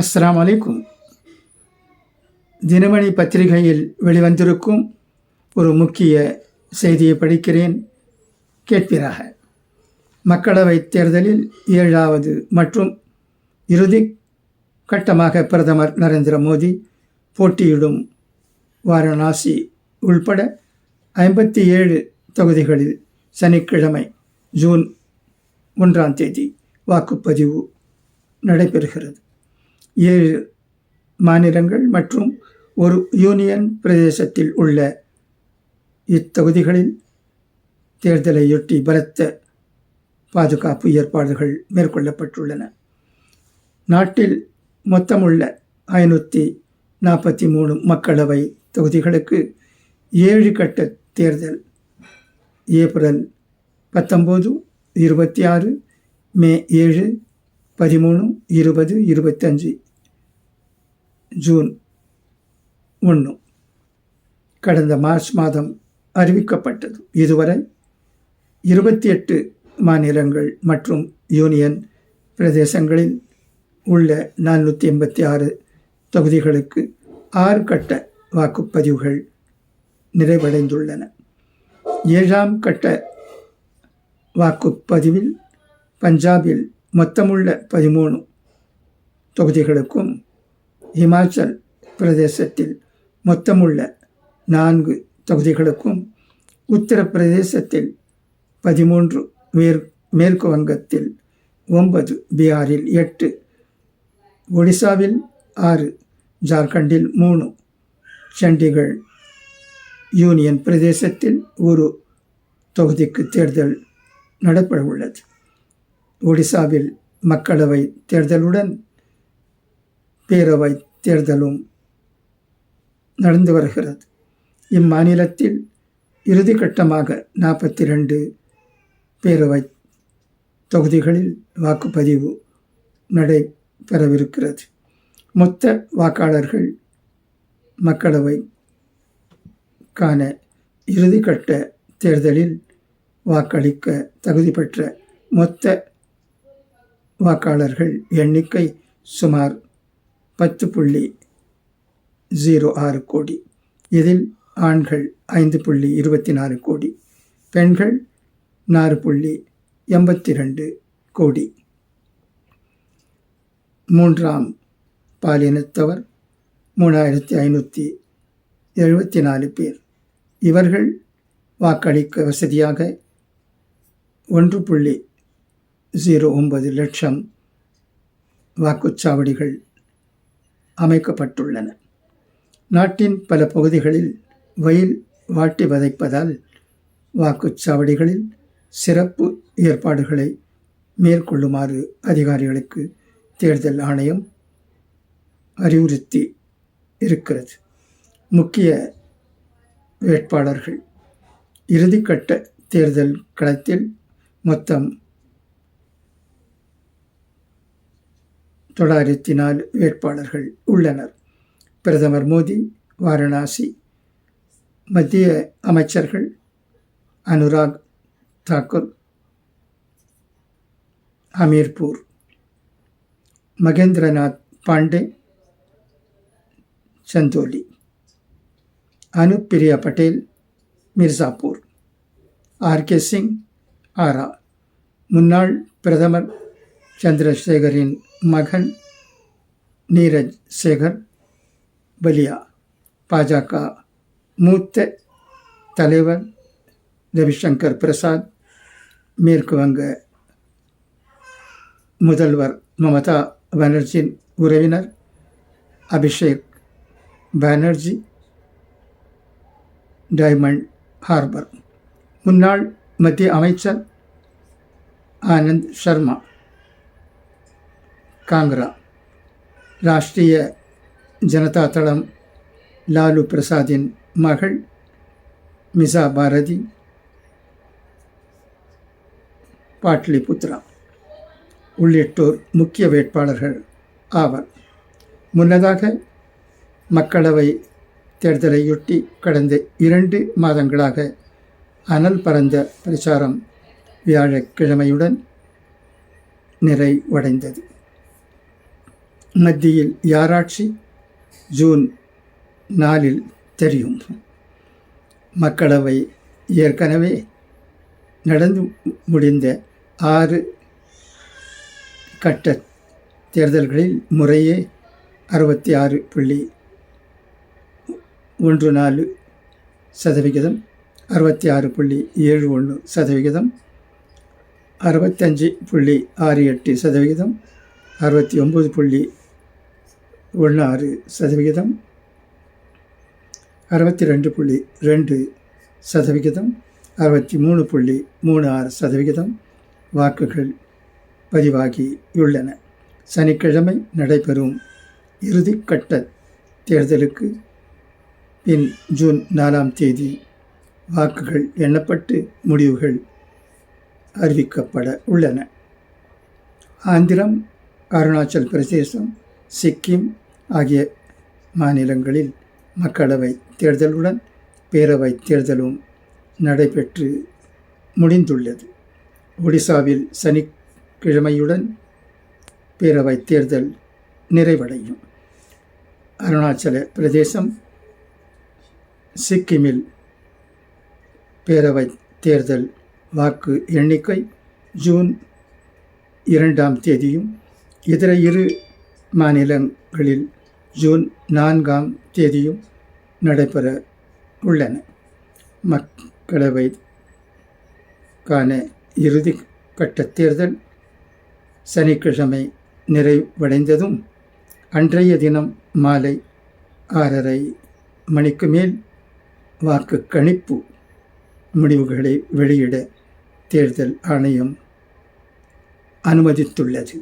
அஸ்லாம் அலைக்கும் தினமணி பத்திரிகையில் வெளிவந்திருக்கும் ஒரு முக்கிய செய்தியை படிக்கிறேன். கேட்பீராக. மக்களவைத் தேர்தலில் ஏழாவது மற்றும் இறுதி கட்டமாக பிரதமர் நரேந்திர மோடி போட்டியிடும் வாரணாசி உள்பட ஐம்பத்தி ஏழு தொகுதிகளில் சனிக்கிழமை ஜூன் ஒன்றாம் தேதி வாக்குப்பதிவு நடைபெறுகிறது. ஏழு மாநிலங்கள் மற்றும் ஒரு யூனியன் பிரதேசத்தில் உள்ள இத்தொகுதிகளில் தேர்தலையொட்டி பலத்த பாதுகாப்பு ஏற்பாடுகள் மேற்கொள்ளப்பட்டுள்ளன. நாட்டில் மொத்தமுள்ள ஐநூற்றி நாற்பத்தி மூணு மக்களவை தொகுதிகளுக்கு ஏழு கட்ட தேர்தல் ஏப்ரல் பத்தொம்போது இருபத்தி ஆறு மே ஏழு பதிமூணு இருபது இருபத்தஞ்சு ஜூன் ஒன்று. கடந்த மார்ச் மாதம் அறிவிக்கப்பட்டது. இதுவரை இருபத்தி எட்டு மாநிலங்கள் மற்றும் யூனியன் பிரதேசங்களில் உள்ள நானூற்றி எண்பத்தி ஆறு தொகுதிகளுக்கு ஆறு கட்ட வாக்குப்பதிவுகள் நிறைவடைந்துள்ளன. ஏழாம் கட்ட வாக்குப்பதிவில் பஞ்சாபில் மொத்தமுள்ள பதிமூணு தொகுதிகளுக்கும் இமாச்சல் பிரதேசத்தில் மொத்தமுள்ள நான்கு தொகுதிகளுக்கும் உத்தரப்பிரதேசத்தில் பதிமூன்று மேற் மேற்கு வங்கத்தில் ஒன்பது பீகாரில் எட்டு ஒடிசாவில் ஆறு ஜார்க்கண்டில் மூணு சண்டிகர் யூனியன் பிரதேசத்தில் ஒரு தொகுதிக்கு தேர்தல் நடப்பட உள்ளது. ஒடிசாவில் மக்களவை தேர்தலுடன் பேரவை தேர்தலும் நடந்து வருகிறது. இம்மாநிலத்தில் இறுதிக்கட்டமாக நாற்பத்தி ரெண்டு பேரவை தொகுதிகளில் வாக்குப்பதிவு நடைபெறவிருக்கிறது. மொத்த வாக்காளர்கள் மக்களவைக்கான இறுதிக்கட்ட தேர்தலில் வாக்களிக்க தகுதி பெற்ற மொத்த வாக்காளர்கள் எண்ணிக்கை சுமார் பத்து புள்ளி ஜீரோ ஆறு கோடி. இதில் ஆண்கள் ஐந்து புள்ளி இருபத்தி நாலு கோடி. பெண்கள் நாலு புள்ளி எண்பத்தி ரெண்டு கோடி. மூன்றாம் பாலினத்தவர் மூணாயிரத்தி ஐநூற்றி எழுபத்தி நாலு பேர். இவர்கள் வாக்களிக்க வசதியாக ஒன்று புள்ளி ஜீரோ ஒன்பது லட்சம் வாக்குச்சாவடிகள் அமைக்கப்பட்டுள்ளன. நாட்டின் பல பகுதிகளில் வயல் வாட்டி வதைப்பதால் வாக்குச்சாவடிகளில் சிறப்பு ஏற்பாடுகளை மேற்கொள்ளுமாறு அதிகாரிகளுக்கு தேர்தல் ஆணையம் அறிவுறுத்தி இருக்கிறது. முக்கிய வேட்பாளர்கள் இறுதிக்கட்ட தேர்தல் களத்தில் மொத்தம் தொள்ளாயிரத்தி நாலு வேட்பாளர்கள் உள்ளனர். பிரதமர் மோடி வாரணாசி மத்திய அமைச்சர்கள் அனுராக் தாக்கூர் ஹமீர்பூர் மகேந்திரநாத் பாண்டே சந்தோலி அனுப்பிரியா பட்டேல் மிர்சாப்பூர் ஆர்கே சிங் ஆரா. முன்னாள் பிரதமர் சந்திரசேகரின் மகன் நீரஜ் சேகர் பலியா பாஜக மூத்த தலைவர் ரவிசங்கர் பிரசாத் மேற்கு வங்க முதல்வர் மமதா பானர்ஜியின் உறவினர் அபிஷேக் பானர்ஜி டைமண்ட் ஹார்பர் முன்னாள் மத்திய அமைச்சர் ஆனந்த் சர்மா காங்க்ரா ராஷ்டிரிய ஜனதா தளம் லாலு பிரசாத்தின் மகள் மிசா பாரதி பாட்லிபுத்ரா உள்ளிட்டோர் முக்கிய வேட்பாளர்கள் ஆவர் முன்னதாக மக்களவை தேர்தலையொட்டி கடந்த இரண்டு மாதங்களாக அனல் பறந்த பிரச்சாரம் வியாழக்கிழமையுடன் நிறைவடைந்தது மத்தியில் யாராட்சி? ஜூன் நாலில் தெரியும். மக்களவை ஏற்கனவே நடந்து முடிந்த ஆறு கட்ட தேர்தல்களில் முறையே அறுபத்தி ஆறு புள்ளி ஒன்று நாலு சதவிகிதம் அறுபத்தி ஆறு புள்ளி ஏழு ஒன்று சதவிகிதம் அறுபத்தஞ்சு புள்ளி ஆறு எட்டு சதவிகிதம் அறுபத்தி ஒம்பது புள்ளி ஒன்று ஆறு சதவிகிதம். அறுபத்தி ரெண்டு புள்ளி ரெண்டு சதவிகிதம். அறுபத்தி மூணு புள்ளி மூணு ஆறு சதவிகிதம். வாக்குகள் பதிவாகியுள்ளன சனிக்கிழமை நடைபெறும் இறுதிக்கட்ட தேர்தலுக்கு பின் ஜூன் நாலாம் தேதி வாக்குகள் எண்ணப்பட்டு முடிவுகள் அறிவிக்கப்பட உள்ளன. ஆந்திரம் அருணாச்சல் பிரதேசம் சிக்கிம் ஆகிய மாநிலங்களில் மக்களவை தேர்தலுடன் பேரவை தேர்தலும் நடைபெற்று முடிந்துள்ளது. ஒடிசாவில் சனிக்கிழமையுடன் பேரவை தேர்தல் நிறைவடையும். அருணாச்சல பிரதேசம் சிக்கிமில் பேரவை தேர்தல் வாக்கு எண்ணிக்கை ஜூன் இரண்டாம் தேதியும் இதர இரு மாநிலங்களில் ஜூன் நான்காம் தேதியும் நடைபெற உள்ளன. மக்களவைக்கான இறுதி கட்ட தேர்தல் சனிக்கிழமை நிறைவடைந்ததும் அன்றைய தினம் மாலை ஆறரை மணிக்கு மேல் வாக்கு கணிப்பு முடிவுகளை வெளியிட தேர்தல் ஆணையம் அனுமதித்துள்ளது.